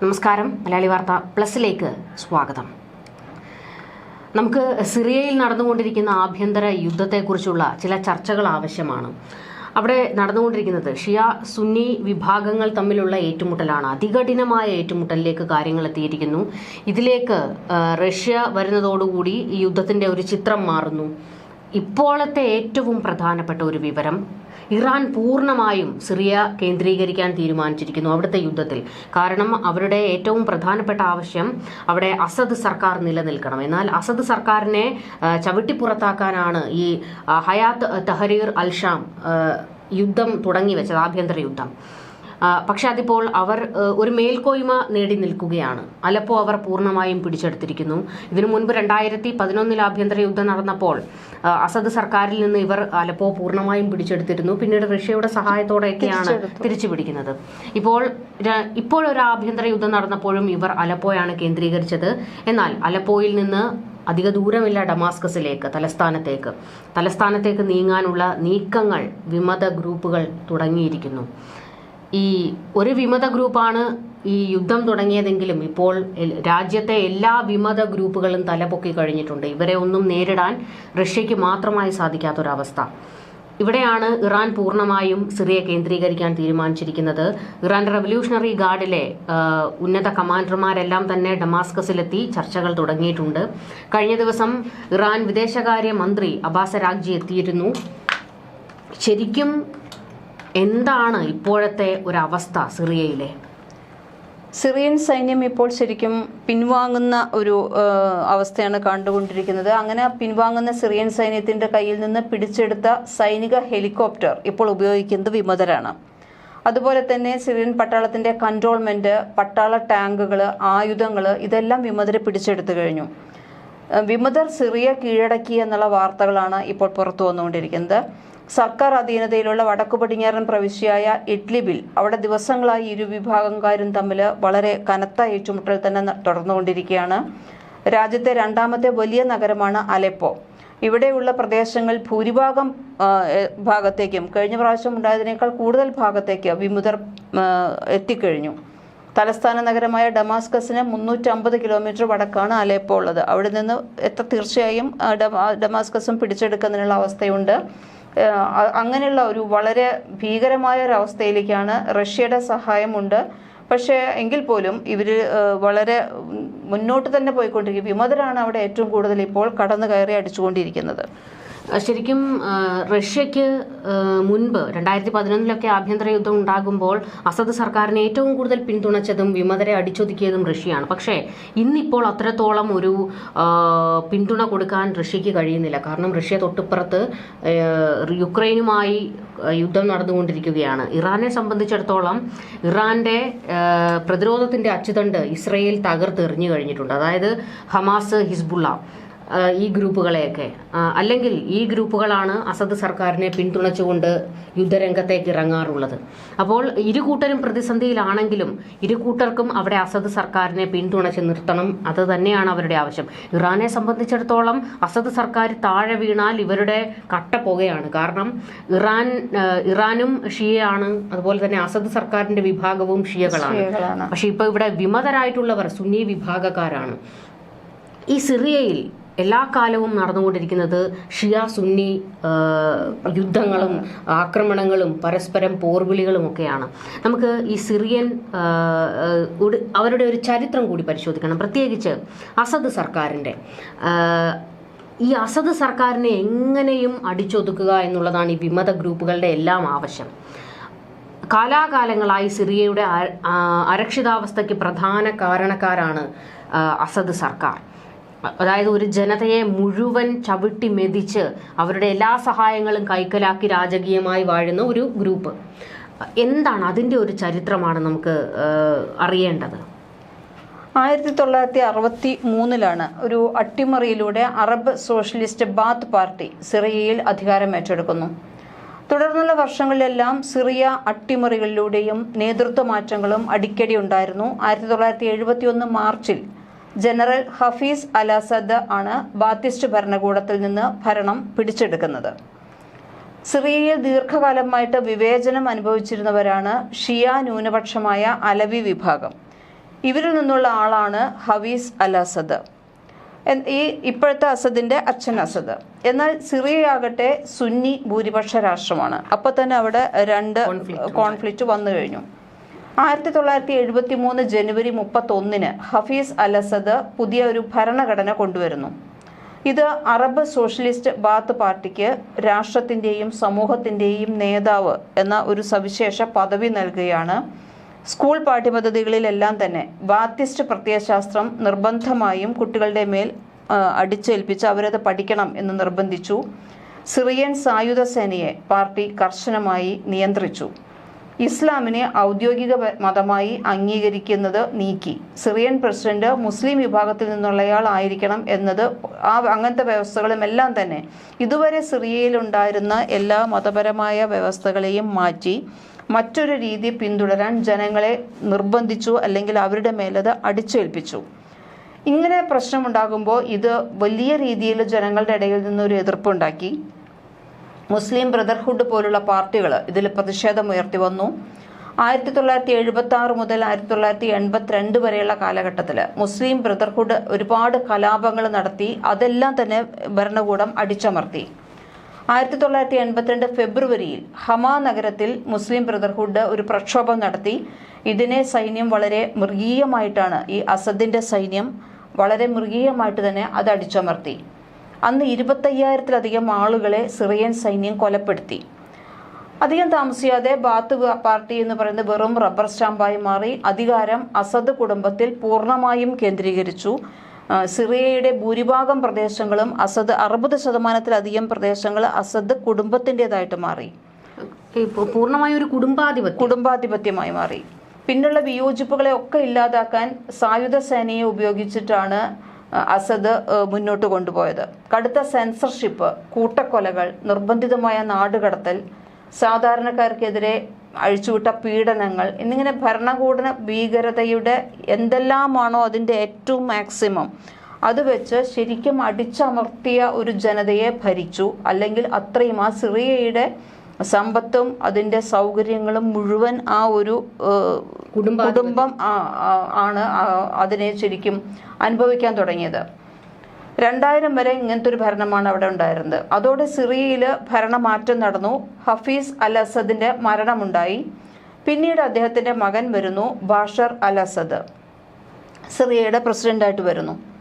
നമസ്കാരം. മലയാളി വാർത്ത പ്ലസിലേക്ക് സ്വാഗതം. നമുക്ക് സിറിയയിൽ നടന്നുകൊണ്ടിരിക്കുന്ന ആഭ്യന്തര യുദ്ധത്തെക്കുറിച്ചുള്ള ചില ചർച്ചകൾ ആവശ്യമാണ്. അവിടെ നടന്നുകൊണ്ടിരിക്കുന്നത് ഷിയ സുന്നി വിഭാഗങ്ങൾ തമ്മിലുള്ള ഏറ്റുമുട്ടലാണ്. അതികഠിനമായ ഏറ്റുമുട്ടലിലേക്ക് കാര്യങ്ങൾ എത്തിയിരിക്കുന്നു. ഇതിലേക്ക് റഷ്യ വരുന്നതോടുകൂടി ഈ യുദ്ധത്തിന്റെ ഒരു ചിത്രം മാറുന്നു. ഇപ്പോഴത്തെ ഏറ്റവും പ്രധാനപ്പെട്ട ഒരു വിവരം ഇറാൻ പൂർണമായും സിറിയ കേന്ദ്രീകരിക്കാൻ തീരുമാനിച്ചിരിക്കുന്നു അവിടുത്തെ യുദ്ധത്തിൽ. കാരണം അവരുടെ ഏറ്റവും പ്രധാനപ്പെട്ട ആവശ്യം അവിടെ അസദ് സർക്കാർ നിലനിൽക്കണം. എന്നാൽ അസദ് സർക്കാരിനെ ചവിട്ടിപ്പുറത്താക്കാനാണ് ഈ ഹയാത്ത് തഹരീർ അൽഷാം യുദ്ധം തുടങ്ങി വെച്ചത് ആഭ്യന്തര യുദ്ധം. പക്ഷെ അതിപ്പോൾ അവർ ഒരു മേൽക്കോയ്മ നേടി നിൽക്കുകയാണ്. അലപ്പോ അവർ പൂർണമായും പിടിച്ചെടുത്തിരിക്കുന്നു. ഇതിനു മുൻപ് രണ്ടായിരത്തി പതിനൊന്നിൽ ആഭ്യന്തര യുദ്ധം നടന്നപ്പോൾ അസദ് സർക്കാരിൽ നിന്ന് ഇവർ അലപ്പോ പൂർണമായും പിടിച്ചെടുത്തിരുന്നു. പിന്നീട് റഷ്യയുടെ സഹായത്തോടെയൊക്കെയാണ് തിരിച്ചു പിടിക്കുന്നത് ഇപ്പോൾ ഇപ്പോൾ ഇപ്പോഴൊരു ആഭ്യന്തര യുദ്ധം നടന്നപ്പോഴും ഇവർ അലപ്പോയാണ് കേന്ദ്രീകരിച്ചത്. എന്നാൽ അലപ്പോയിൽ നിന്ന് അധിക ദൂരമില്ല ഡമാസ്കസിലേക്ക് തലസ്ഥാനത്തേക്ക്. തലസ്ഥാനത്തേക്ക് നീങ്ങാനുള്ള നീക്കങ്ങൾ വിമത ഗ്രൂപ്പുകൾ തുടങ്ങിയിരിക്കുന്നു. ഈ ഒരു വിമത ഗ്രൂപ്പാണ് ഈ യുദ്ധം തുടങ്ങിയതെങ്കിലും ഇപ്പോൾ രാജ്യത്തെ എല്ലാ വിമത ഗ്രൂപ്പുകളും തലപൊക്കി കഴിഞ്ഞിട്ടുണ്ട്. ഇവരെ ഒന്നും നേരിടാൻ റഷ്യയ്ക്ക് മാത്രമായി സാധിക്കാത്തൊരവസ്ഥ. ഇവിടെയാണ് ഇറാൻ പൂർണമായും സിറിയ കേന്ദ്രീകരിക്കാൻ തീരുമാനിച്ചിരിക്കുന്നത്. ഇറാൻ റവല്യൂഷണറി ഗാർഡിലെ ഉന്നത കമാൻഡർമാരെല്ലാം തന്നെ ഡമാസ്കസിലെത്തി ചർച്ചകൾ തുടങ്ങിയിട്ടുണ്ട്. കഴിഞ്ഞ ദിവസം ഇറാൻ വിദേശകാര്യ മന്ത്രി അബാസ രാഗ്ജി എത്തിയിരുന്നു. ശരിക്കും എന്താണ് ഇപ്പോഴത്തെ ഒരവസ്ഥ സിറിയയിലെ? സിറിയൻ സൈന്യം ഇപ്പോൾ ശരിക്കും പിൻവാങ്ങുന്ന ഒരു അവസ്ഥയാണ് കണ്ടുകൊണ്ടിരിക്കുന്നത്. അങ്ങനെ പിൻവാങ്ങുന്ന സിറിയൻ സൈന്യത്തിന്റെ കയ്യിൽ നിന്ന് പിടിച്ചെടുത്ത സൈനിക ഹെലികോപ്റ്റർ ഇപ്പോൾ ഉപയോഗിക്കുന്നത് വിമതരാണ്. അതുപോലെ തന്നെ സിറിയൻ പട്ടാളത്തിന്റെ കൺട്രോൾമെന്റ് പട്ടാള ടാങ്കുകൾ ആയുധങ്ങൾ ഇതെല്ലാം വിമതരെ പിടിച്ചെടുത്തു കഴിഞ്ഞു. വിമതർ സിറിയ കീഴടക്കി എന്നുള്ള വാർത്തകളാണ് ഇപ്പോൾ പുറത്തു വന്നുകൊണ്ടിരിക്കുന്നത്. സർക്കാർ അധീനതയിലുള്ള വടക്കു പടിഞ്ഞാറൻ പ്രവിശ്യയായ ഇഡ്ലിബിൽ അവിടെ ദിവസങ്ങളായി ഇരു വിഭാഗക്കാരും തമ്മിൽ വളരെ കനത്ത ഏറ്റുമുട്ടൽ തന്നെ തുടർന്നുകൊണ്ടിരിക്കുകയാണ്. രാജ്യത്തെ രണ്ടാമത്തെ വലിയ നഗരമാണ് അലപ്പോ. ഇവിടെയുള്ള പ്രദേശങ്ങൾ ഭൂരിഭാഗം ഭാഗത്തേക്കും കഴിഞ്ഞ പ്രാവശ്യം ഉണ്ടായതിനേക്കാൾ കൂടുതൽ ഭാഗത്തേക്ക് വിമുതർ എത്തിക്കഴിഞ്ഞു. തലസ്ഥാന നഗരമായ ഡമാസ്കസിന് മുന്നൂറ്റമ്പത് കിലോമീറ്റർ വടക്കാണ് അലേപ്പോ ഉള്ളത്. അവിടെ നിന്ന് എത്ര തീർച്ചയായും ഡമാസ്കസും പിടിച്ചെടുക്കുന്നതിനുള്ള അവസ്ഥയുണ്ട്. അങ്ങനെയുള്ള ഒരു വളരെ ഭീകരമായ ഒരവസ്ഥയിലേക്കാണ് റഷ്യയുടെ സഹായമുണ്ട്. പക്ഷേ എങ്കിൽ പോലും ഇവർ വളരെ മുന്നോട്ട് തന്നെ പോയിക്കൊണ്ടിരിക്കും. വിമതരാണ് അവിടെ ഏറ്റവും കൂടുതൽ ഇപ്പോൾ കടന്നു കയറി അടിച്ചുകൊണ്ടിരിക്കുന്നത്. ശരിക്കും റഷ്യക്ക് മുൻപ് രണ്ടായിരത്തി പതിനൊന്നിലൊക്കെ ആഭ്യന്തര യുദ്ധം ഉണ്ടാകുമ്പോൾ അസദ് സർക്കാരിനെ ഏറ്റവും കൂടുതൽ പിന്തുണച്ചതും വിമതരെ അടിച്ചൊതുക്കിയതും റഷ്യയാണ്. പക്ഷേ ഇന്നിപ്പോൾ അത്രത്തോളം ഒരു പിന്തുണ കൊടുക്കാൻ റഷ്യക്ക് കഴിയുന്നില്ല. കാരണം റഷ്യ തൊട്ടിപ്പുറത്ത് യുക്രൈനുമായി യുദ്ധം നടന്നുകൊണ്ടിരിക്കുകയാണ്. ഇറാനെ സംബന്ധിച്ചിടത്തോളം ഇറാന്റെ പ്രതിരോധത്തിന്റെ അച്ചുതണ്ട് ഇസ്രയേൽ തകർത്തെറിഞ്ഞു കഴിഞ്ഞിട്ടുണ്ട്. അതായത് ഹമാസ് ഹിസ്ബുള്ള. ഈ ഗ്രൂപ്പുകളെയൊക്കെ. അല്ലെങ്കിൽ ഈ ഗ്രൂപ്പുകളാണ് അസദ് സർക്കാരിനെ പിന്തുണച്ചുകൊണ്ട് യുദ്ധരംഗത്തേക്ക് ഇറങ്ങാറുള്ളത്. അപ്പോൾ ഇരു കൂട്ടരും പ്രതിസന്ധിയിലാണെങ്കിലും ഇരുകൂട്ടർക്കും അവിടെ അസദ് സർക്കാരിനെ പിന്തുണച്ച് നിർത്തണം. അത് തന്നെയാണ് അവരുടെ ആവശ്യം. ഇറാനെ സംബന്ധിച്ചിടത്തോളം അസദ് സർക്കാർ താഴെ വീണാൽ ഇവരുടെ കട്ട പുകയാണ്. കാരണം ഇറാൻ ഇറാനും ഷിയയാണ്. അതുപോലെ തന്നെ അസദ് സർക്കാരിന്റെ വിഭാഗവും ഷിയകളാണ്. ഷിയകളാണ്. പക്ഷെ ഇപ്പൊ ഇവിടെ വിമതരായിട്ടുള്ളവർ സുന്നി വിഭാഗക്കാരാണ്. ഈ സിറിയയിൽ എല്ലാ കാലവും നടന്നുകൊണ്ടിരിക്കുന്നത് ഷിയ സുന്നി യുദ്ധങ്ങളും ആക്രമണങ്ങളും പരസ്പരം പോർവിളികളും ഒക്കെയാണ്. നമുക്ക് ഈ സിറിയൻ അവരുടെ ഒരു ചരിത്രം കൂടി പരിശോധിക്കണം. പ്രത്യേകിച്ച് അസദ് സർക്കാരിന്റെ. ഈ അസദ് സർക്കാരിനെ എങ്ങനെയും അടിച്ചൊതുക്കുക എന്നുള്ളതാണ് ഈ വിമത ഗ്രൂപ്പുകളുടെ എല്ലാം ആവശ്യം. കാലാകാലങ്ങളായി സിറിയയുടെ അരക്ഷിതാവസ്ഥയ്ക്ക് പ്രധാന കാരണക്കാരാണ് അസദ് സർക്കാർ. അതായത് ഒരു ജനതയെ മുഴുവൻ ചവിട്ടി മെതിച്ച് അവരുടെ എല്ലാ സഹായങ്ങളും കൈക്കലാക്കി രാജകീയമായി വാഴുന്ന ഒരു ഗ്രൂപ്പ്. എന്താണ് അതിന്റെ ഒരു ചരിത്രമാണ് നമുക്ക് അറിയേണ്ടത്? ആയിരത്തി തൊള്ളായിരത്തി അറുപത്തി മൂന്നിലാണ് ഒരു അട്ടിമറിയിലൂടെ അറബ് സോഷ്യലിസ്റ്റ് ബാത്ത് പാർട്ടി സിറിയയിൽ അധികാരം ഏറ്റെടുക്കുന്നു. തുടർന്നുള്ള വർഷങ്ങളിലെല്ലാം സിറിയ അട്ടിമറികളിലൂടെയും നേതൃത്വ മാറ്റങ്ങളും അടിക്കടി ഉണ്ടായിരുന്നു. ആയിരത്തി തൊള്ളായിരത്തി എഴുപത്തി ഒന്ന് മാർച്ചിൽ ജനറൽ ഹഫീസ് അലാസദ് ആണ് ബാത്തിസ്റ്റ് ഭരണകൂടത്തിൽ നിന്ന് ഭരണം പിടിച്ചെടുക്കുന്നത്. സിറിയയിൽ ദീർഘകാലമായിട്ട് വിവേചനം അനുഭവിച്ചിരുന്നവരാണ് ഷിയ ന്യൂനപക്ഷമായ അലവി വിഭാഗം. ഇവരിൽ നിന്നുള്ള ആളാണ് ഹവീസ് അൽ അസദ് ഈ ഇപ്പോഴത്തെ അസദിന്റെ അച്ഛൻ അസദ്. എന്നാൽ സിറിയയാകട്ടെ സുന്നി ഭൂരിപക്ഷ രാഷ്ട്രമാണ്. അപ്പൊ തന്നെ അവിടെ രണ്ട് കോൺഫ്ലിക്റ്റ് വന്നു കഴിഞ്ഞു. ആയിരത്തി തൊള്ളായിരത്തി എഴുപത്തി മൂന്ന് ജനുവരി മുപ്പത്തൊന്നിന് ഹഫീസ് അൽ അസദ് പുതിയ ഒരു ഭരണഘടന കൊണ്ടുവരുന്നു. ഇത് അറബ് സോഷ്യലിസ്റ്റ് ബാത്ത് പാർട്ടിക്ക് രാഷ്ട്രത്തിന്റെയും സമൂഹത്തിന്റെയും നേതാവ് എന്ന ഒരു സവിശേഷ പദവി നൽകുകയാണ്. സ്കൂൾ പാഠ്യപദ്ധതികളിലെല്ലാം തന്നെ ബാത്തിസ്റ്റ് പ്രത്യയശാസ്ത്രം നിർബന്ധമായും കുട്ടികളുടെ മേൽ അടിച്ചേൽപ്പിച്ച് അവരത് പഠിക്കണം എന്ന് നിർബന്ധിച്ചു. സിറിയൻ സായുധ സേനയെ പാർട്ടി കർശനമായി നിയന്ത്രിച്ചു. ഇസ്ലാമിനെ ഔദ്യോഗിക മതമായി അംഗീകരിക്കുന്നത് നീക്കി. സിറിയൻ പ്രസിഡന്റ് മുസ്ലിം വിഭാഗത്തിൽ നിന്നുള്ളയാൾ ആയിരിക്കണം എന്നത് ആ അങ്ങനത്തെ വ്യവസ്ഥകളും എല്ലാം തന്നെ. ഇതുവരെ സിറിയയിലുണ്ടായിരുന്ന എല്ലാ മതപരമായ വ്യവസ്ഥകളെയും മാറ്റി മറ്റൊരു രീതി പിന്തുടരാൻ ജനങ്ങളെ നിർബന്ധിച്ചു അല്ലെങ്കിൽ അവരുടെ മേലത് അടിച്ചേൽപ്പിച്ചു. ഇങ്ങനെ പ്രശ്നമുണ്ടാകുമ്പോൾ ഇത് വലിയ രീതിയിൽ ജനങ്ങളുടെ ഇടയിൽ നിന്നൊരു എതിർപ്പുണ്ടാക്കി. മുസ്ലിം ബ്രദർഹുഡ് പോലുള്ള പാർട്ടികൾ ഇതിൽ പ്രതിഷേധമുയർത്തി വന്നു. ആയിരത്തി തൊള്ളായിരത്തി എഴുപത്തി ആറ് മുതൽ ആയിരത്തി തൊള്ളായിരത്തി എൺപത്തിരണ്ട് വരെയുള്ള കാലഘട്ടത്തിൽ മുസ്ലിം ബ്രദർഹുഡ് ഒരുപാട് കലാപങ്ങൾ നടത്തി അതെല്ലാം തന്നെ ഭരണകൂടം അടിച്ചമർത്തി. ആയിരത്തി തൊള്ളായിരത്തി എൺപത്തിരണ്ട് ഫെബ്രുവരിയിൽ ഹമാ നഗരത്തിൽ മുസ്ലിം ബ്രദർഹുഡ് ഒരു പ്രക്ഷോഭം നടത്തി. ഇതിനെ സൈന്യം വളരെ മൃഗീയമായിട്ടാണ് ഈ അസദിന്റെ സൈന്യം വളരെ മൃഗീയമായിട്ട് തന്നെ അത് അടിച്ചമർത്തി. അന്ന് ഇരുപത്തയ്യായിരത്തിലധികം ആളുകളെ സിറിയൻ സൈന്യം കൊലപ്പെടുത്തി. അധികം താമസിയാതെ ബാത്ത് പാർട്ടി എന്ന് പറയുന്നത് വെറും റബ്ബർ സ്റ്റാമ്പായി മാറി അധികാരം അസദ് കുടുംബത്തിൽ പൂർണമായും കേന്ദ്രീകരിച്ചു. സിറിയയുടെ ഭൂരിഭാഗം പ്രദേശങ്ങളും അസദ് അറുപത് ശതമാനത്തിലധികം പ്രദേശങ്ങൾ അസദ് കുടുംബത്തിന്റെതായിട്ട് മാറി. പൂർണമായ ഒരു കുടുംബാധിപത്യം. കുടുംബാധിപത്യമായി മാറി. പിന്നുള്ള വിയോജിപ്പുകളെ ഒക്കെ ഇല്ലാതാക്കാൻ സായുധ സേനയെ ഉപയോഗിച്ചിട്ടാണ് അസദ് മുന്നോട്ട് കൊണ്ടുപോയത്. കടുത്ത സെൻസർഷിപ്പ് കൂട്ടക്കൊലകൾ നിർബന്ധിതമായ നാടുകടത്തൽ സാധാരണക്കാർക്കെതിരെ അഴിച്ചുവിട്ട പീഡനങ്ങൾ എന്നിങ്ങനെ ഭരണകൂട ഭീകരതയുടെ എന്തെല്ലാമാണോ അതിന്റെ ഏറ്റവും മാക്സിമം അത് വെച്ച് ശരിക്കും അടിച്ചമർത്തിയ ഒരു ജനതയെ ഭരിച്ചു. അല്ലെങ്കിൽ അത്രയും ആ സിറിയയുടെ സമ്പത്തും അതിന്റെ സൗകര്യങ്ങളും മുഴുവൻ ആ ഒരു കുടുംബം ആണ് അതിനെ ശരിക്കും അനുഭവിക്കാൻ തുടങ്ങിയത്. രണ്ടായിരം വരെ ഇങ്ങനത്തെ ഒരു ഭരണമാണ് അവിടെ ഉണ്ടായിരുന്നത്. അതോടെ സിറിയയിൽ ഭരണമാറ്റം നടന്നു. ഹഫീസ് അൽ അസദിന്റെ മരണമുണ്ടായി. പിന്നീട് അദ്ദേഹത്തിന്റെ മകൻ വരുന്നു ബാഷർ അൽ അസദ്. സിറിയയുടെ പ്രസിഡന്റായിട്ട് വരുന്നു.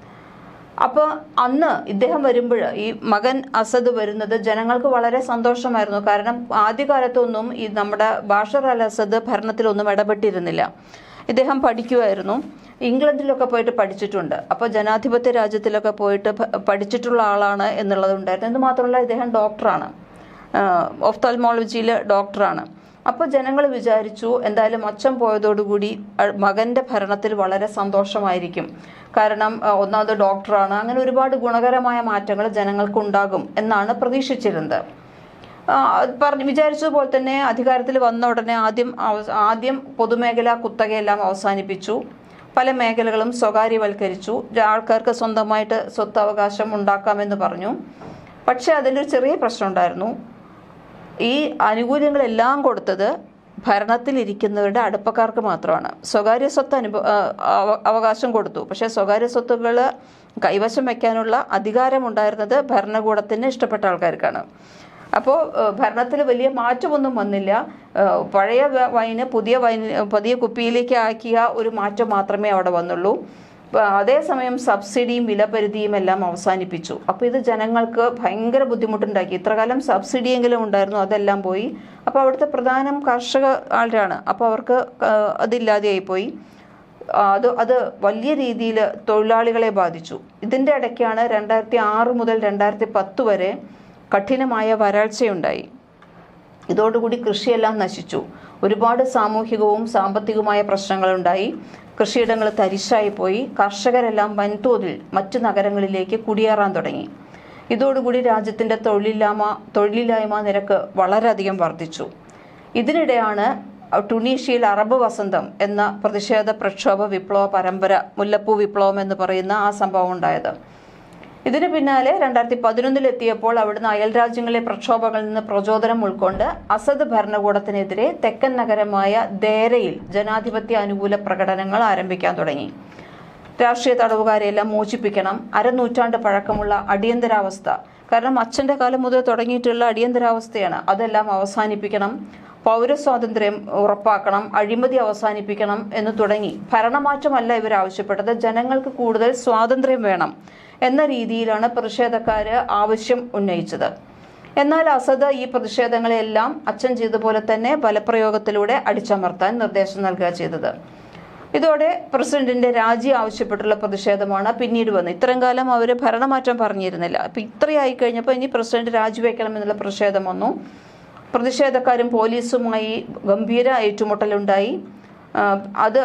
അപ്പോൾ അന്ന് ഇദ്ദേഹം വരുമ്പോൾ ഈ മകൻ അസദ് വരുന്നത് ജനങ്ങൾക്ക് വളരെ സന്തോഷമായിരുന്നു. കാരണം ആദ്യകാലത്തൊന്നും ഈ നമ്മുടെ ബാഷർ അൽ അസദ് ഭരണത്തിലൊന്നും ഇടപെട്ടിരുന്നില്ല. ഇദ്ദേഹം പഠിക്കുമായിരുന്നു ഇംഗ്ലണ്ടിലൊക്കെ പോയിട്ട് പഠിച്ചിട്ടുണ്ട്. അപ്പോൾ ജനാധിപത്യ രാജ്യത്തിലൊക്കെ പോയിട്ട് പഠിച്ചിട്ടുള്ള ആളാണ് എന്നുള്ളതുണ്ടായിരുന്നു എന്ന് മാത്രമല്ല ഇദ്ദേഹം ഡോക്ടറാണ് ഓഫ്താൽമോളജിയിൽ ഡോക്ടറാണ് അപ്പോൾ ജനങ്ങൾ വിചാരിച്ചു എന്തായാലും അച്ഛൻ പോയതോടുകൂടി മകന്റെ ഭരണത്തിൽ വളരെ സന്തോഷമായിരിക്കും. കാരണം ഒന്നാമത് ഡോക്ടറാണ്. അങ്ങനെ ഒരുപാട് ഗുണകരമായ മാറ്റങ്ങൾ ജനങ്ങൾക്ക് ഉണ്ടാകും എന്നാണ് പ്രതീക്ഷിച്ചിരുന്നത്. പറഞ്ഞു വിചാരിച്ചതുപോലെ തന്നെ അധികാരത്തിൽ വന്ന ഉടനെ ആദ്യം ആദ്യം പൊതുമേഖല കുത്തകയെല്ലാം അവസാനിപ്പിച്ചു. പല മേഖലകളും സ്വകാര്യവൽക്കരിച്ചു. ആൾക്കാർക്ക് സ്വന്തമായിട്ട് സ്വത്ത് അവകാശം ഉണ്ടാക്കാമെന്ന് പറഞ്ഞു. പക്ഷെ അതിലൊരു ചെറിയ പ്രശ്നം ഉണ്ടായിരുന്നു ഈ ആനുകൂല്യങ്ങളെല്ലാം കൊടുത്തത് ഭരണത്തിലിരിക്കുന്നവരുടെ അടുപ്പക്കാർക്ക് മാത്രമാണ്. സ്വകാര്യ സ്വത്ത് അനുഭവ അവകാശം കൊടുത്തു. പക്ഷേ സ്വകാര്യ സ്വത്തുകൾ കൈവശം വയ്ക്കാനുള്ള അധികാരമുണ്ടായിരുന്നത് ഭരണകൂടത്തിന് ഇഷ്ടപ്പെട്ട ആൾക്കാർക്കാണ്. അപ്പോൾ ഭരണത്തിൽ വലിയ മാറ്റമൊന്നും വന്നില്ല. പഴയ വൈന് പുതിയ വൈന് പുതിയ കുപ്പിയിലേക്ക് ആക്കിയ ഒരു മാറ്റം മാത്രമേ അവിടെ വന്നുള്ളൂ. അതേസമയം സബ്സിഡിയും വിലപരിധിയും എല്ലാം അവസാനിപ്പിച്ചു. അപ്പോൾ ഇത് ജനങ്ങൾക്ക് ഭയങ്കര ബുദ്ധിമുട്ടുണ്ടാക്കി. ഇത്രകാലം സബ്സിഡിയെങ്കിലും ഉണ്ടായിരുന്നു അതെല്ലാം പോയി. അപ്പോൾ അവിടുത്തെ പ്രധാനം കർഷക ആളാണ് അപ്പോൾ അവർക്ക് അതില്ലാതെയായിപ്പോയി അതില്ലാതെയായി പോയി. അത് അത് വലിയ രീതിയിൽ തൊഴിലാളികളെ ബാധിച്ചു. ഇതിന്റെ ഇടയ്ക്കാണ് രണ്ടായിരത്തി ആറ് മുതൽ രണ്ടായിരത്തി പത്ത് വരെ കഠിനമായ വരൾച്ചയുണ്ടായി. ഇതോടുകൂടി കൃഷിയെല്ലാം നശിച്ചു. ഒരുപാട് സാമൂഹികവും സാമ്പത്തികവുമായ പ്രശ്നങ്ങളുണ്ടായി. കൃഷിയിടങ്ങൾ തരിശായി പോയി. കർഷകരെല്ലാം വൻതോതിൽ മറ്റു നഗരങ്ങളിലേക്ക് കുടിയേറാൻ തുടങ്ങി. ഇതോടുകൂടി രാജ്യത്തിന്റെ തൊഴിലില്ലായ്മ തൊഴിലില്ലായ്മ നിരക്ക് വളരെയധികം വർദ്ധിച്ചു. ഇതിനിടെയാണ് ടുണീഷ്യയിൽ അറബ് വസന്തം എന്ന പ്രതിഷേധ പ്രക്ഷോഭ വിപ്ലവ പരമ്പര മുല്ലപ്പൂ വിപ്ലവം എന്ന് പറയുന്ന ആ സംഭവം ഉണ്ടായത്. ഇതിന് പിന്നാലെ രണ്ടായിരത്തി പതിനൊന്നിലെത്തിയപ്പോൾ അവിടുന്ന് അയൽ രാജ്യങ്ങളിലെ പ്രക്ഷോഭങ്ങളിൽ നിന്ന് പ്രചോദനം ഉൾക്കൊണ്ട് അസദ് ഭരണകൂടത്തിനെതിരെ തെക്കൻ നഗരമായ ദേരയിൽ ജനാധിപത്യ അനുകൂല പ്രകടനങ്ങൾ ആരംഭിക്കാൻ തുടങ്ങി. രാഷ്ട്രീയ തടവുകാരെയെല്ലാം മോചിപ്പിക്കണം അരനൂറ്റാണ്ട് പഴക്കമുള്ള അടിയന്തരാവസ്ഥ. കാരണം അച്ഛന്റെ കാലം മുതൽ തുടങ്ങിയിട്ടുള്ള അടിയന്തരാവസ്ഥയാണ്. അതെല്ലാം അവസാനിപ്പിക്കണം പൗരസ്വാതന്ത്ര്യം ഉറപ്പാക്കണം അഴിമതി അവസാനിപ്പിക്കണം എന്ന് തുടങ്ങി. ഭരണമാറ്റമല്ല ഇവർ ആവശ്യപ്പെട്ടത് ജനങ്ങൾക്ക് കൂടുതൽ സ്വാതന്ത്ര്യം വേണം. എന്ന രീതിയിലാണ് പ്രതിഷേധക്കാർ ആവശ്യം ഉന്നയിച്ചത്. എന്നാൽ അസദ് ഈ പ്രതിഷേധങ്ങളെല്ലാം അച്ഛൻ ചെയ്ത പോലെ തന്നെ ബലപ്രയോഗത്തിലൂടെ അടിച്ചമർത്താൻ നിർദ്ദേശം നൽകുക ചെയ്തത്. ഇതോടെ പ്രസിഡന്റിന്റെ രാജി ആവശ്യപ്പെട്ടുള്ള പ്രതിഷേധമാണ് പിന്നീട് വന്നത്. ഇത്രയും കാലം അവർ ഭരണമാറ്റം പറഞ്ഞിരുന്നില്ല. അപ്പം ഇത്രയായി കഴിഞ്ഞപ്പോൾ ഇനി പ്രസിഡന്റ് രാജിവെക്കണം എന്നുള്ള പ്രതിഷേധം വന്നു. പ്രതിഷേധക്കാരും പോലീസുമായി ഗംഭീര ഏറ്റുമുട്ടലുണ്ടായി. അത്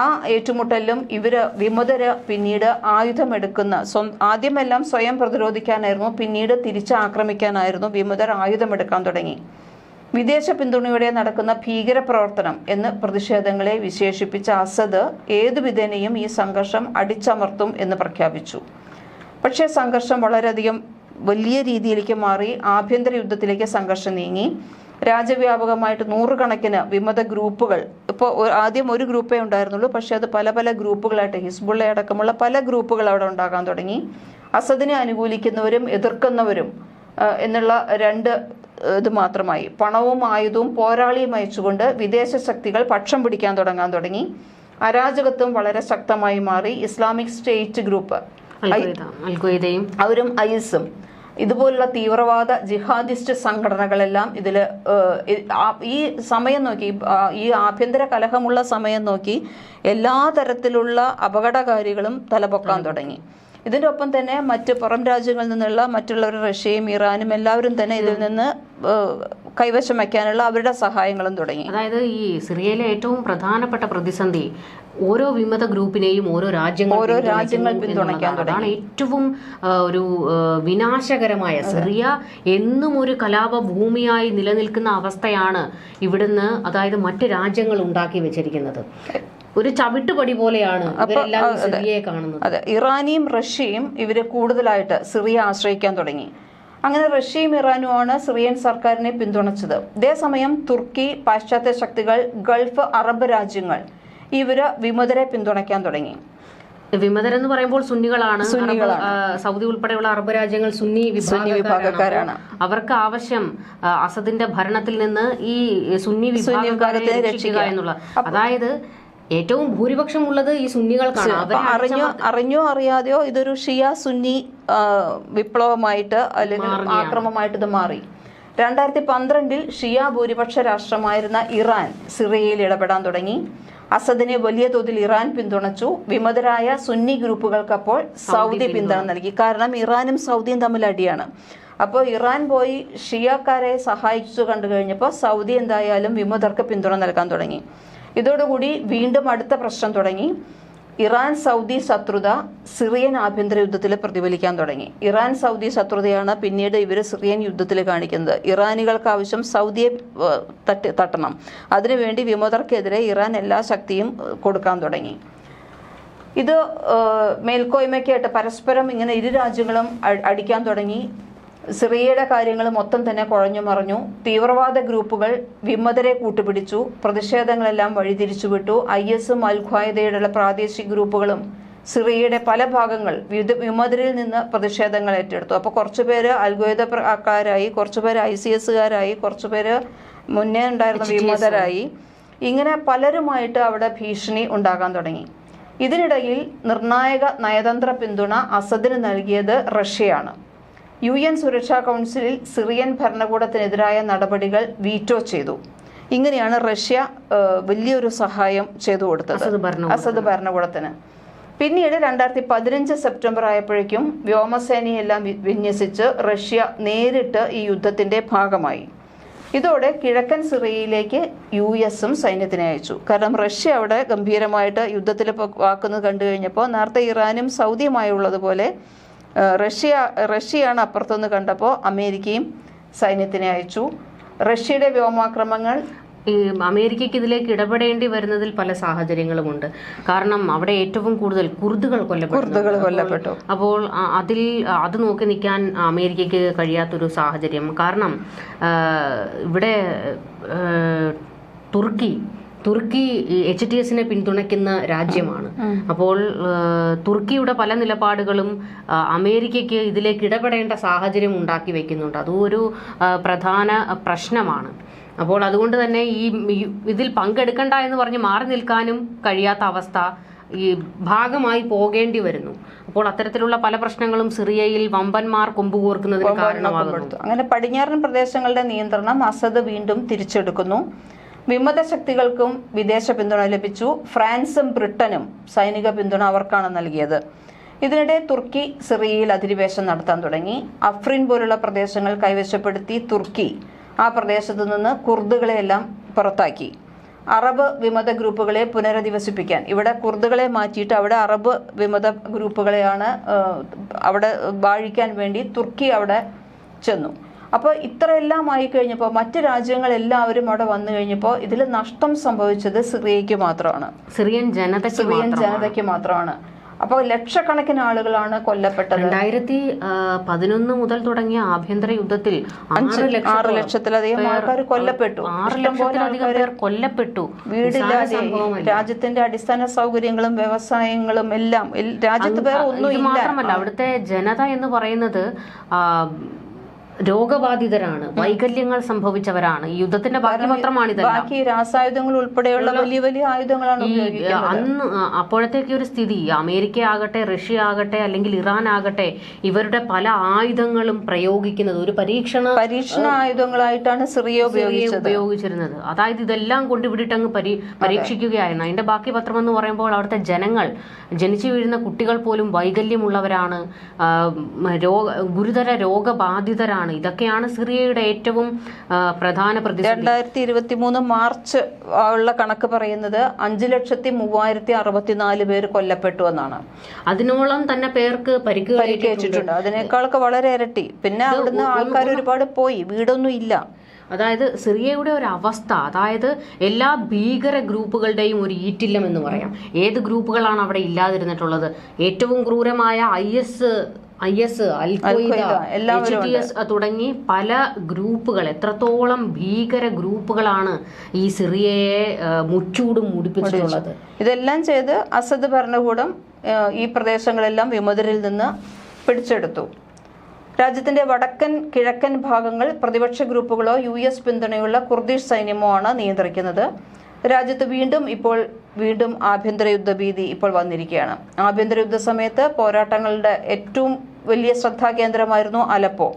ആ ഏറ്റുമുട്ടലിലും ഇവർ വിമതര് പിന്നീട് ആയുധമെടുക്കുന്ന സ്വ ആദ്യമെല്ലാം സ്വയം പ്രതിരോധിക്കാനായിരുന്നു പിന്നീട് തിരിച്ച് ആക്രമിക്കാനായിരുന്നു വിമതർ ആയുധമെടുക്കാൻ തുടങ്ങി. വിദേശ പിന്തുണയോടെ നടക്കുന്ന ഭീകരപ്രവർത്തനം എന്ന് പ്രതിഷേധങ്ങളെ വിശേഷിപ്പിച്ച അസദ് ഏതു വിധേനയും ഈ സംഘർഷം അടിച്ചമർത്തും എന്ന് പ്രഖ്യാപിച്ചു. പക്ഷേ സംഘർഷം വളരെയധികം വലിയ രീതിയിലേക്ക് മാറി ആഭ്യന്തര യുദ്ധത്തിലേക്ക് സംഘർഷം നീങ്ങി. രാജ്യവ്യാപകമായിട്ട് നൂറുകണക്കിന് വിമത ഗ്രൂപ്പുകൾ. ഇപ്പോൾ ആദ്യം ഒരു ഗ്രൂപ്പേ ഉണ്ടായിരുന്നുള്ളൂ പക്ഷേ അത് പല പല ഗ്രൂപ്പുകളായിട്ട് ഹിസ്ബുള്ള അടക്കമുള്ള പല ഗ്രൂപ്പുകൾ അവിടെ ഉണ്ടാകാൻ തുടങ്ങി. അസദിനെ അനുകൂലിക്കുന്നവരും എതിർക്കുന്നവരും എന്നുള്ള രണ്ട് ഇത് മാത്രമായി. പണവും ആയുധവും പോരാളിയും അയച്ചുകൊണ്ട് വിദേശ ശക്തികൾ പക്ഷം പിടിക്കാൻ തുടങ്ങാൻ തുടങ്ങി. അരാജകത്വം വളരെ ശക്തമായി മാറി. ഇസ്ലാമിക് സ്റ്റേറ്റ് ഗ്രൂപ്പ് അവരും ഐസും ഇതുപോലുള്ള തീവ്രവാദ ജിഹാദിസ്റ്റ് സംഘടനകളെല്ലാം ഇതിൽ ഈ സമയം നോക്കി ഈ ആഭ്യന്തര കലഹമുള്ള സമയം നോക്കി എല്ലാ തരത്തിലുള്ള അപകടകാരികളും തലപൊക്കാൻ തുടങ്ങി. ഇതിന്റെ ഒപ്പം തന്നെ മറ്റ് പുറം രാജ്യങ്ങളിൽ നിന്നുള്ള മറ്റുള്ളവർ റഷ്യയും ഇറാനും എല്ലാവരും തന്നെ ഇതിൽ നിന്ന് കൈവശം വയ്ക്കാനുള്ള അവരുടെ സഹായങ്ങളും തുടങ്ങി. അതായത് ഈ സിറിയയിലെ ഏറ്റവും പ്രധാനപ്പെട്ട പ്രതിസന്ധി ഓരോ വിമത ഗ്രൂപ്പിനെയും ഓരോ രാജ്യങ്ങൾ ഓരോ രാജ്യങ്ങൾ. അതാണ് ഏറ്റവും ഒരു വിനാശകരമായ സിറിയ എന്നും ഒരു കലാപ ഭൂമിയായി നിലനിൽക്കുന്ന അവസ്ഥയാണ് ഇവിടുന്ന് അതായത് മറ്റ് രാജ്യങ്ങൾ ഉണ്ടാക്കി വെച്ചിരിക്കുന്നത്. ഒരു ചവിട്ടുപടി പോലെയാണ് സിറിയയെ കാണുന്നത്. അതെ. ഇറാനിയും റഷ്യയും ഇവരെ കൂടുതലായിട്ട് സിറിയ ആശ്രയിക്കാൻ തുടങ്ങി. അങ്ങനെ റഷ്യയും ഇറാനുമാണ് സിറിയൻ സർക്കാരിനെ പിന്തുണച്ചത്. അതേസമയം തുർക്കി പാശ്ചാത്യ ശക്തികൾ ഗൾഫ് അറബ് രാജ്യങ്ങൾ ഇവർ വിമതരെ പിന്തുണയ്ക്കാൻ തുടങ്ങി. വിമതരെന്ന് പറയുമ്പോൾ സുന്നികളാണ്. സൗദി ഉൾപ്പെടെയുള്ള അറബ് രാജ്യങ്ങൾ സുന്നി വിഭാഗക്കാരാണ്. അവർക്ക് ആവശ്യം അസദിന്റെ ഭരണത്തിൽ നിന്ന് ഈ സുന്നി വിഭാഗക്കാരെ രക്ഷിക്കുക എന്നുള്ള. അതായത് ഏറ്റവും ഭൂരിപക്ഷം ഉള്ളത് ഈ സുന്നികൾക്കാണ്. അറിഞ്ഞോ അറിഞ്ഞോ അറിയാതെയോ ഇതൊരു ഷിയ സുന്നി വിപ്ലവമായിട്ട് അല്ലെങ്കിൽ ആക്രമമായിട്ട് ഇത് മാറി. രണ്ടായിരത്തി പന്ത്രണ്ടിൽ ഷിയ ഭൂരിപക്ഷ രാഷ്ട്രമായിരുന്ന ഇറാൻ സിറിയയിൽ ഇടപെടാൻ തുടങ്ങി. അസദിനെ വലിയ തോതിൽ ഇറാൻ പിന്തുണച്ചു. വിമതരായ സുന്നി ഗ്രൂപ്പുകൾക്കപ്പോൾ സൗദി പിന്തുണ നൽകി. കാരണം ഇറാനും സൗദിയും തമ്മിൽ അടിയാണ്. അപ്പോൾ ഇറാൻ പോയി ഷിയാക്കാരെ സഹായിച്ചു കണ്ടു കഴിഞ്ഞപ്പോൾ സൗദി എന്തായാലും വിമതർക്ക് പിന്തുണ നൽകാൻ തുടങ്ങി. ഇതോടുകൂടി വീണ്ടും അടുത്ത പ്രശ്നം തുടങ്ങി. ഇറാൻ സൗദി ശത്രുത സിറിയൻ ആഭ്യന്തര യുദ്ധത്തിൽ പ്രതിഫലിക്കാൻ തുടങ്ങി. ഇറാൻ സൗദി ശത്രുതയാണ് പിന്നീട് ഇവർ സിറിയൻ യുദ്ധത്തിൽ കാണിക്കുന്നത്. ഇറാനികൾക്ക് ആവശ്യം സൗദിയെ തട്ടി തട്ടണം. അതിനുവേണ്ടി വിമതർക്കെതിരെ ഇറാൻ എല്ലാ ശക്തിയും കൊടുക്കാൻ തുടങ്ങി. ഇത് മേൽക്കോയ്മയ്ക്കായിട്ട് പരസ്പരം ഇങ്ങനെ ഇരു രാജ്യങ്ങളും അടിക്കാൻ തുടങ്ങി. സിറിയയുടെ കാര്യങ്ങൾ മൊത്തം തന്നെ കുഴഞ്ഞു മറിഞ്ഞു. തീവ്രവാദ ഗ്രൂപ്പുകൾ വിമതരെ കൂട്ടുപിടിച്ചു. പ്രതിഷേധങ്ങളെല്ലാം വഴിതിരിച്ചുവിട്ടു. ഐ എസും അൽ പ്രാദേശിക ഗ്രൂപ്പുകളും സിറിയയുടെ പല ഭാഗങ്ങൾ വിവിധ വിമതരിൽ നിന്ന് പ്രതിഷേധങ്ങൾ ഏറ്റെടുത്തു. അപ്പോൾ കുറച്ചുപേര് അൽഗോയുധക്കാരായി കുറച്ചുപേര് ഐ സി എസുകാരായി കുറച്ചുപേര് മുന്നേ ഉണ്ടായിരുന്ന വിമതരായി. ഇങ്ങനെ പലരുമായിട്ട് അവിടെ ഭീഷണി ഉണ്ടാകാൻ തുടങ്ങി. ഇതിനിടയിൽ നിർണായക നയതന്ത്ര പിന്തുണ അസദിന് നൽകിയത് റഷ്യയാണ്. യു എൻ സുരക്ഷാ കൗൺസിലിൽ സിറിയൻ ഭരണകൂടത്തിനെതിരായ നടപടികൾ വീറ്റോ ചെയ്തു. ഇങ്ങനെയാണ് റഷ്യ വലിയൊരു സഹായം ചെയ്തു കൊടുത്തത്. അസദ് ഭരണകൂടത്തിന്. പിന്നീട് രണ്ടായിരത്തി പതിനഞ്ച് സെപ്റ്റംബർ ആയപ്പോഴേക്കും വ്യോമസേനയെല്ലാം വിന്യസിച്ച് റഷ്യ നേരിട്ട് ഈ യുദ്ധത്തിന്റെ ഭാഗമായി. ഇതോടെ കിഴക്കൻ സിറിയയിലേക്ക് യു എസും സൈന്യത്തിനെ അയച്ചു. കാരണം റഷ്യ അവിടെ ഗംഭീരമായിട്ട് യുദ്ധത്തിൽ വാക്കുന്നത് കണ്ടു കഴിഞ്ഞപ്പോൾ നേരത്തെ ഇറാനും സൗദിയുമായുള്ളതുപോലെ റഷ്യ റഷ്യയാണ് അപ്പുറത്തുനിന്ന് കണ്ടപ്പോൾ അമേരിക്കയും സൈന്യത്തിനെ അയച്ചു. റഷ്യയുടെ വ്യോമാക്രമങ്ങൾ ഈ അമേരിക്കയ്ക്ക് ഇതിലേക്ക് ഇടപെടേണ്ടി വരുന്നതിൽ പല സാഹചര്യങ്ങളുമുണ്ട്. കാരണം അവിടെ ഏറ്റവും കൂടുതൽ കുർദുകൾ കൊല്ലപ്പെട്ടു. കൊല്ലപ്പെട്ടു. അപ്പോൾ അതിൽ അത് നോക്കി നിൽക്കാൻ അമേരിക്കയ്ക്ക് കഴിയാത്തൊരു സാഹചര്യം. കാരണം ഇവിടെ തുർക്കി തുർക്കി എച്ച് ടി എസിനെ പിന്തുണയ്ക്കുന്ന രാജ്യമാണ്. അപ്പോൾ തുർക്കിയുടെ പല നിലപാടുകളും അമേരിക്കയ്ക്ക് ഇതിലേക്ക് ഇടപെടേണ്ട സാഹചര്യം ഉണ്ടാക്കി വെക്കുന്നുണ്ട്. അതും ഒരു പ്രധാന പ്രശ്നമാണ്. അപ്പോൾ അതുകൊണ്ട് തന്നെ ഈ ഇതിൽ പങ്കെടുക്കണ്ട എന്ന് പറഞ്ഞ് മാറി നിൽക്കാനും കഴിയാത്ത അവസ്ഥ ഈ ഭാഗമായി പോകേണ്ടി വരുന്നു. അപ്പോൾ അത്തരത്തിലുള്ള പല പ്രശ്നങ്ങളും സിറിയയിൽ വമ്പന്മാർ കൊമ്പുകോർക്കുന്നതിന് കാരണമാകുന്നു. അങ്ങനെ പടിഞ്ഞാറൻ പ്രദേശങ്ങളുടെ നിയന്ത്രണം അസദ് വീണ്ടും തിരിച്ചെടുക്കുന്നു. വിമത ശക്തികൾക്കും വിദേശ പിന്തുണ ലഭിച്ചു. ഫ്രാൻസും ബ്രിട്ടനും സൈനിക പിന്തുണ അവർക്കാണ് നൽകിയത്. ഇതിനിടെ തുർക്കി സിറിയയിൽ അധിനിവേശം നടത്താൻ തുടങ്ങി. അഫ്രിൻ പോലുള്ള പ്രദേശങ്ങൾ കൈവശപ്പെടുത്തി തുർക്കി ആ പ്രദേശത്തു നിന്ന് കുർദുകളെയെല്ലാം പുറത്താക്കി. അറബ് വിമത ഗ്രൂപ്പുകളെ പുനരധിവസിപ്പിക്കാൻ. ഇവിടെ കുർദുകളെ മാറ്റിയിട്ട് അവിടെ അറബ് വിമത ഗ്രൂപ്പുകളെയാണ് അവിടെ വാഴിക്കാൻ വേണ്ടി തുർക്കി അവിടെ ചെന്നു. അപ്പോൾ ഇത്രയെല്ലാം ആയി കഴിഞ്ഞപ്പോൾ മറ്റ് രാജ്യങ്ങളെല്ലാവരും അവിടെ വന്നു കഴിഞ്ഞപ്പോൾ ഇതിൽ നഷ്ടം സംഭവിച്ചത് സിറിയയ്ക്ക് മാത്രമാണ്. സിറിയൻ ജനത സിറിയൻ ജനതയ്ക്ക് മാത്രമാണ്. അപ്പോൾ ലക്ഷക്കണക്കിന് ആളുകളാണ് കൊല്ലപ്പെട്ടത്. രണ്ടായിരത്തി പതിനൊന്ന് മുതൽ തുടങ്ങിയ ആഭ്യന്തര യുദ്ധത്തിൽ ആറ് ആറ് ലക്ഷത്തിലധികം ആൾക്കാർ കൊല്ലപ്പെട്ടു. ആറ് ലക്ഷത്തിലധികം പേർ കൊല്ലപ്പെട്ടു. വീടില്ലാതെ രാജ്യത്തിന്റെ അടിസ്ഥാന സൗകര്യങ്ങളും വ്യവസായങ്ങളും എല്ലാം. രാജ്യത്ത് വേറെ ഒന്നും മാത്രമല്ല അവിടുത്തെ ജനത എന്ന് പറയുന്നത് രോഗബാധിതരാണ് വൈകല്യങ്ങൾ സംഭവിച്ചവരാണ്. ഈ യുദ്ധത്തിന്റെ ബാക്കി മാത്രമാണ് ബാക്കി രാസായുധങ്ങൾ ഉൾപ്പെടെയുള്ള വലിയ വലിയ ആയുധങ്ങളാണ് അന്ന് അപ്പോഴത്തേക്ക് ഒരു സ്ഥിതി അമേരിക്ക ആകട്ടെ റഷ്യ ആകട്ടെ അല്ലെങ്കിൽ ഇറാൻ ആകട്ടെ ഇവരുടെ പല ആയുധങ്ങളും പ്രയോഗിക്കുന്നത്. ഒരു പരീക്ഷണ പരീക്ഷണ ആയുധങ്ങളായിട്ടാണ് സിറിയ ഉപയോഗിച്ചിരുന്നത്. അതായത് ഇതെല്ലാം കൊണ്ട് ഇവിടിട്ട് അങ്ങ് പരീ പരീക്ഷിക്കുകയായിരുന്നു. അതിന്റെ ബാക്കി പത്രം എന്ന് പറയുമ്പോൾ അവിടുത്തെ ജനങ്ങൾ ജനിച്ചു വീഴുന്ന കുട്ടികൾ പോലും വൈകല്യമുള്ളവരാണ് രോഗ ഗുരുതര രോഗബാധിതരാണ് ഇതൊക്കെയാണ്. സിറിയയുടെ ഏറ്റവും പ്രധാന പ്രതിസന്ധി. രണ്ടായിരത്തി ഇരുപത്തി മൂന്ന് മാർച്ച് ഉള്ള കണക്ക് പറയുന്നത് അഞ്ചു ലക്ഷത്തി മൂവായിരത്തി അറുപത്തിനാല് പേര് കൊല്ലപ്പെട്ടു എന്നാണ്. അതിനോളം തന്നെ പേർക്ക് പരിക്ക് പരിക്കേറ്റിട്ടുണ്ട് അതിനേക്കാളൊക്കെ വളരെ ഇരട്ടി. പിന്നെ അവിടുന്ന് ആൾക്കാർ ഒരുപാട് പോയി. വീടൊന്നും ഇല്ല. അതായത് സിറിയയുടെ ഒരു അവസ്ഥ അതായത് എല്ലാ ഭീകര ഗ്രൂപ്പുകളുടെയും ഒരു ഈറ്റില്ലം എന്ന് പറയാം. ഏത് ഗ്രൂപ്പുകളാണ് അവിടെ ഇല്ലാതിരുന്നിട്ടുള്ളത്? ഏറ്റവും ക്രൂരമായ ഐ എസ് ഐ എസ് അൽ തുടങ്ങി പല ഗ്രൂപ്പുകൾ എത്രത്തോളം ഭീകര ഗ്രൂപ്പുകളാണ് ഈ സിറിയയെ മുച്ചൂടും മുടിപ്പിച്ചിട്ടുള്ളത്. ഇതെല്ലാം ചെയ്ത് അസദ് ഭരണകൂടം ഈ പ്രദേശങ്ങളെല്ലാം വിമതരിൽ നിന്ന് പിടിച്ചെടുത്തു. രാജ്യത്തിന്റെ വടക്കൻ കിഴക്കൻ ഭാഗങ്ങൾ പ്രതിപക്ഷ ഗ്രൂപ്പുകളോ യു എസ് പിന്തുണയുള്ള കുർദിഷ് സൈന്യമോ ആണ് നിയന്ത്രിക്കുന്നത്. രാജ്യത്ത് വീണ്ടും ഇപ്പോൾ വീണ്ടും ആഭ്യന്തര യുദ്ധഭീതി ഇപ്പോൾ വന്നിരിക്കുകയാണ്. ആഭ്യന്തര യുദ്ധ സമയത്ത് പോരാട്ടങ്ങളുടെ ഏറ്റവും വലിയ ശ്രദ്ധാകേന്ദ്രമായിരുന്നു അലപ്പോ.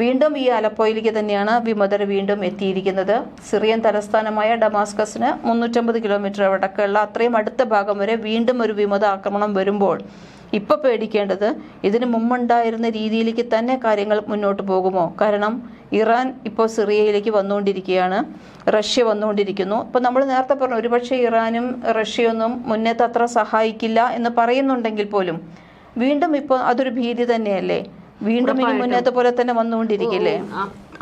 വീണ്ടും ഈ അലപ്പോയിലേക്ക് തന്നെയാണ് വിമതർ വീണ്ടും എത്തിയിരിക്കുന്നത്. സിറിയൻ തലസ്ഥാനമായ ഡമാസ്കസിന് മുന്നൂറ്റമ്പത് കിലോമീറ്റർ വടക്കുള്ള അത്രയും അടുത്ത ഭാഗം വരെ വീണ്ടും ഒരു വിമത ആക്രമണം വരുമ്പോൾ ഇപ്പൊ പേടിക്കേണ്ടത് ഇതിനു മുമ്പുണ്ടായിരുന്ന രീതിയിലേക്ക് തന്നെ കാര്യങ്ങൾ മുന്നോട്ട് പോകുമോ? കാരണം ഇറാൻ ഇപ്പോൾ സിറിയയിലേക്ക് വന്നുകൊണ്ടിരിക്കുകയാണ്. റഷ്യ വന്നുകൊണ്ടിരിക്കുന്നു. ഇപ്പൊ നമ്മൾ നേരത്തെ പറഞ്ഞു ഒരുപക്ഷെ ഇറാനും റഷ്യയൊന്നും മുന്നേത്ത് അത്ര സഹായിക്കില്ല എന്ന് പറയുന്നുണ്ടെങ്കിൽ പോലും വീണ്ടും ഇപ്പോൾ അതൊരു ഭീതി തന്നെയല്ലേ? വീണ്ടും ഇനി മുന്നേത്തെ പോലെ തന്നെ വന്നുകൊണ്ടിരിക്കില്ലേ?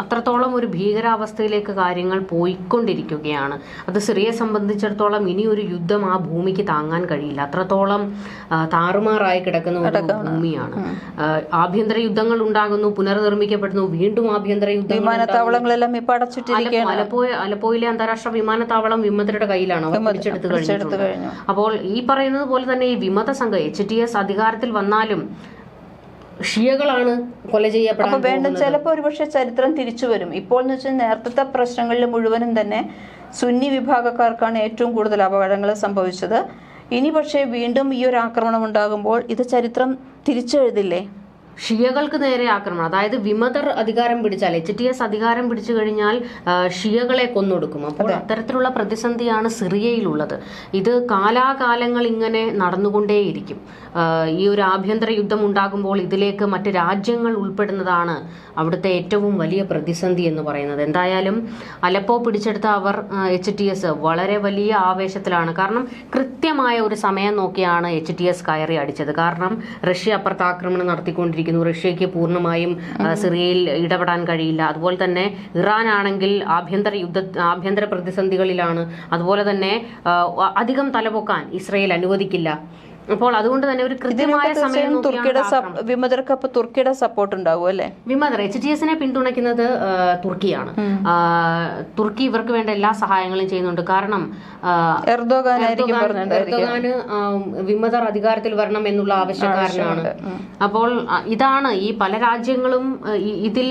അത്രത്തോളം ഒരു ഭീകരാവസ്ഥയിലേക്ക് കാര്യങ്ങൾ പോയിക്കൊണ്ടിരിക്കുകയാണ്. അത് സിറിയെ സംബന്ധിച്ചിടത്തോളം ഇനി ഒരു യുദ്ധം ആ ഭൂമിക്ക് താങ്ങാൻ കഴിയില്ല. അത്രത്തോളം താറുമാറായി കിടക്കുന്ന ഒരു ഭൂമിയാണ്. ആഭ്യന്തര യുദ്ധങ്ങൾ ഉണ്ടാകുന്നു പുനർനിർമ്മിക്കപ്പെടുന്നു വീണ്ടും ആഭ്യന്തര യുദ്ധം വിമാനത്താവളങ്ങളെല്ലാം ഇപ്പൊ അടച്ചിട്ടിരിക്കുകയാണ്. അലപ്പോ അലപ്പോയിലെ അന്താരാഷ്ട്ര വിമാനത്താവളം വിമതരുടെ കയ്യിലാണ്. പിടിച്ചെടുത്ത് കഴിഞ്ഞിട്ടുണ്ട്. കഴിഞ്ഞു. അപ്പോൾ ഈ പറയുന്നത് പോലെ തന്നെ ഈ വിമത സംഘം എച്ച് ടി എസ് അധികാരത്തിൽ വന്നാലും ഷിയകളാണ് കൊല ചെയ്യപ്പെടാൻ അപ്പൊ വേണ്ട ചിലപ്പോൾ ഒരുപക്ഷെ ചരിത്രം തിരിച്ചു വരും. ഇപ്പോൾ എന്ന് വെച്ചാൽ നേരത്തെ പ്രശ്നങ്ങളിൽ മുഴുവനും തന്നെ സുന്നി വിഭാഗക്കാർക്കാണ് ഏറ്റവും കൂടുതൽ അപകടങ്ങൾ സംഭവിച്ചത്. ഇനി പക്ഷേ വീണ്ടും ഈ ഒരു ആക്രമണം ഉണ്ടാകുമ്പോൾ ഇത് ചരിത്രം തിരിച്ചെഴുതില്ലേ? ഷിയകൾക്ക് നേരെ ആക്രമണം. അതായത് വിമതർ അധികാരം പിടിച്ചാൽ എച്ച് ടി എസ് അധികാരം പിടിച്ചു കഴിഞ്ഞാൽ ഷിയകളെ കൊന്നൊടുക്കും. അപ്പോൾ അത്തരത്തിലുള്ള പ്രതിസന്ധിയാണ് സിറിയയിലുള്ളത്. ഇത് കാലാകാലങ്ങൾ ഇങ്ങനെ നടന്നുകൊണ്ടേയിരിക്കും. ഈ ഒരു ആഭ്യന്തര യുദ്ധം ഉണ്ടാകുമ്പോൾ ഇതിലേക്ക് മറ്റ് രാജ്യങ്ങൾ ഉൾപ്പെടുന്നതാണ് അവിടുത്തെ ഏറ്റവും വലിയ പ്രതിസന്ധി എന്ന് പറയുന്നത്. എന്തായാലും അലപ്പോ പിടിച്ചെടുത്ത അവർ എച്ച് ടി എസ് വളരെ വലിയ ആവേശത്തിലാണ്. കാരണം കൃത്യമായ ഒരു സമയം നോക്കിയാണ് എച്ച് ടി എസ് കയറി അടിച്ചത്. കാരണം റഷ്യ അപ്പുറത്ത് ആക്രമണം നടത്തിക്കൊണ്ടിരിക്കും നടന്നുകൊണ്ടിരിക്കുന്നു റഷ്യയ്ക്ക് പൂർണമായും സിറിയയിൽ ഇടപെടാൻ കഴിയില്ല. അതുപോലെ തന്നെ ഇറാൻ ആണെങ്കിൽ ആഭ്യന്തര യുദ്ധ ആഭ്യന്തര പ്രതിസന്ധികളിലാണ്. അതുപോലെ തന്നെ അധികം തലപൊക്കാൻ ഇസ്രയേൽ അനുവദിക്കില്ല. അപ്പോൾ അതുകൊണ്ട് തന്നെ ഒരു കൃത്യമായ സമയം തുർക്കിയുടെ വിമതർക്ക് അപ്പൊ തുർക്കിയുടെ സപ്പോർട്ട് ഉണ്ടാവും അല്ലെ? വിമതർ എച്ച് ഡി എസിനെ പിന്തുണയ്ക്കുന്നത് തുർക്കിയാണ്. തുർക്കി ഇവർക്ക് വേണ്ട എല്ലാ സഹായങ്ങളും ചെയ്യുന്നുണ്ട്. കാരണം എർദോഗാന് വിമതർ അധികാരത്തിൽ വരണം എന്നുള്ള ആവശ്യക്കാരനാണ്. അപ്പോൾ ഇതാണ് ഈ പല രാജ്യങ്ങളും ഇതിൽ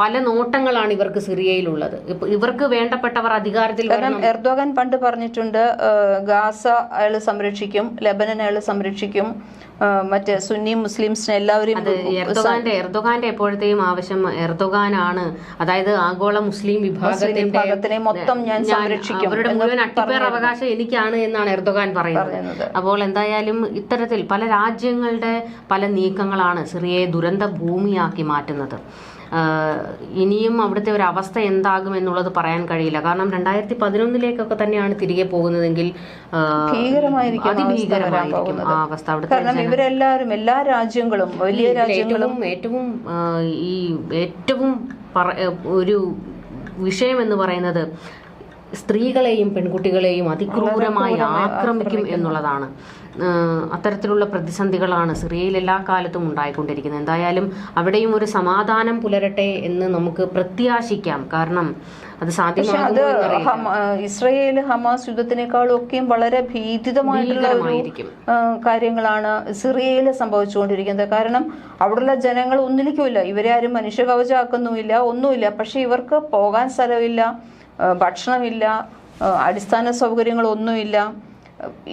പല നോട്ടങ്ങളാണ് ഇവർക്ക് സിറിയയിലുള്ളത്. ഇവർക്ക് വേണ്ടപ്പെട്ടവർ അധികാരത്തിൽ എർദോഗാൻ പണ്ട് പറഞ്ഞിട്ടുണ്ട് ഗാസ അയാൾ സംരക്ഷിക്കും ലെബനൻ അയാൾ സംരക്ഷിക്കും. മറ്റേ സുന്നി മുസ്ലിംസിനെ എല്ലാവരും എർദോഗാന്റെ എർദോഗാന്റെ എപ്പോഴത്തെയും ആവശ്യം എർദോഗാനാണ്. അതായത് ആഗോള മുസ്ലിം വിഭാഗത്തിന്റെ വിഭാഗത്തിനെ മൊത്തം ഞാൻ സംരക്ഷിക്കും അവരുടെ മുഴുവൻ അട്ടിപ്പേർ അവകാശം എനിക്കാണ് എന്നാണ് എർദോഗാൻ പറയുന്നത്. അപ്പോൾ എന്തായാലും ഇത്തരത്തിൽ പല രാജ്യങ്ങളുടെ പല നീക്കങ്ങളാണ് സിറിയയെ ദുരന്ത ഭൂമിയാക്കി മാറ്റുന്നത്. ഇനിയും അവിടുത്തെ ഒരു അവസ്ഥ എന്താകും എന്നുള്ളത് പറയാൻ കഴിയില്ല. കാരണം രണ്ടായിരത്തി പതിനൊന്നിലേക്കൊക്കെ തന്നെയാണ് തിരികെ പോകുന്നതെങ്കിൽ അതിഭീകരമായിരിക്കും ആ അവസ്ഥ അവിടുത്തെ ഇവരെല്ലാവരും എല്ലാ രാജ്യങ്ങളും വലിയ രാജ്യങ്ങളും ഏറ്റവും ഈ ഏറ്റവും ഒരു വിഷയം എന്ന് പറയുന്നത് സ്ത്രീകളെയും പെൺകുട്ടികളെയും അതിക്രൂരമായി ആക്രമിക്കും എന്നുള്ളതാണ്. അത്തരത്തിലുള്ള പ്രതിസന്ധികളാണ് സിറിയയിൽ എല്ലാ കാലത്തും ഉണ്ടായിക്കൊണ്ടിരിക്കുന്നത്. എന്തായാലും അവിടെയും ഒരു സമാധാനം പുലരട്ടെ എന്ന് നമുക്ക് പ്രത്യാശിക്കാം. കാരണം അത് ആ, ഇസ്രയേൽ ഹമാസ് യുദ്ധത്തിനേക്കാളും ഒക്കെയും വളരെ ഭീതിതമായിട്ടുള്ള ഒരു കാര്യങ്ങളാണ് സിറിയയിൽ സംഭവിച്ചുകൊണ്ടിരിക്കുന്നത്. കാരണം അവിടെയുള്ള ജനങ്ങൾ ഒന്നിലിക്കുമില്ല. ഇവരെ ആരും മനുഷ്യ കവചമാക്കുന്നുമില്ല ഒന്നുമില്ല. പക്ഷെ ഇവർക്ക് പോകാൻ സ്ഥലമില്ല ഭക്ഷണമില്ല അടിസ്ഥാന സൗകര്യങ്ങളൊന്നുമില്ല.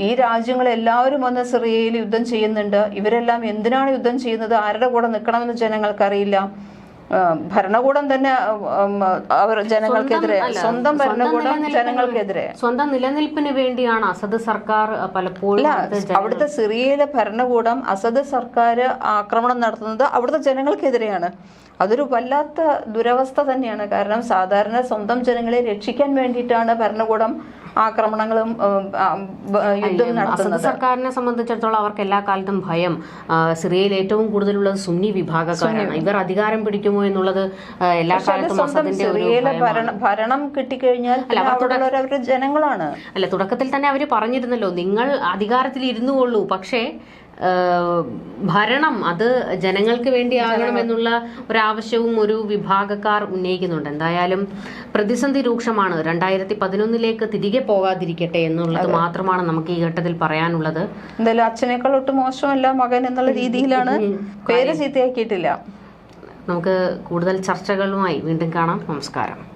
ഈ രാജ്യങ്ങളെല്ലാവരും വന്ന് സിറിയയിൽ യുദ്ധം ചെയ്യുന്നുണ്ട്. ഇവരെല്ലാം എന്തിനാണ് യുദ്ധം ചെയ്യുന്നത്? ആരുടെ കൂടെ നിൽക്കണമെന്ന് ജനങ്ങൾക്കറിയില്ല. ഭരണകൂടം തന്നെ അവർ ജനങ്ങൾക്കെതിരെ സ്വന്തം ഭരണകൂടം ജനങ്ങൾക്കെതിരെ. സ്വന്തം നിലനിൽപ്പിന് വേണ്ടിയാണ് അസദ് സർക്കാർ പലപ്പോഴും അവിടുത്തെ സിറിയയിലെ ഭരണകൂടം അസദ് സർക്കാർ ആക്രമണം നടത്തുന്നത് അവിടുത്തെ ജനങ്ങൾക്കെതിരെയാണ്. അതൊരു വല്ലാത്ത ദുരവസ്ഥ തന്നെയാണ്. കാരണം സാധാരണ സ്വന്തം ജനങ്ങളെ രക്ഷിക്കാൻ വേണ്ടിയിട്ടാണ് ഭരണകൂടം ആക്രമണങ്ങളും യുദ്ധം നടത്തുന്നത്. സർക്കാരിനെ സംബന്ധിച്ചിടത്തോളം അവർക്ക് എല്ലാ കാലത്തും ഭയം. സിറിയയിൽ ഏറ്റവും കൂടുതലുള്ളത് സുന്നി വിഭാഗക്കാരാണ്. ഇവർ അധികാരം പിടിക്കുമോ എന്നുള്ളത് എല്ലാ കാലത്തും അസദിന്റെ ഭരണം കിട്ടിക്കഴിഞ്ഞാൽ ജനങ്ങളാണ്. അല്ല തുടക്കത്തിൽ തന്നെ അവർ പറഞ്ഞിരുന്നല്ലോ നിങ്ങൾ അധികാരത്തിൽ ഇരുന്നു കൊള്ളൂ പക്ഷേ ഭരണം അത് ജനങ്ങൾക്ക് വേണ്ടി എന്നുള്ള ഒരാവശ്യവും ഒരു വിഭാഗക്കാർ ഉന്നയിക്കുന്നുണ്ട്. എന്തായാലും പ്രതിസന്ധി രൂക്ഷമാണ്. രണ്ടായിരത്തി പതിനൊന്നിലേക്ക് തിരികെ പോകാതിരിക്കട്ടെ എന്നുള്ളത് മാത്രമാണ് നമുക്ക് ഈ ഘട്ടത്തിൽ പറയാനുള്ളത്. എന്തായാലും അച്ഛനേക്കാൾ ഒട്ടും മോശമല്ല മകൻ എന്നുള്ള രീതിയിലാണ് പേര് ചീത്തയാക്കിയിട്ടില്ല. നമുക്ക് കൂടുതൽ ചർച്ചകളുമായി വീണ്ടും കാണാം. നമസ്കാരം.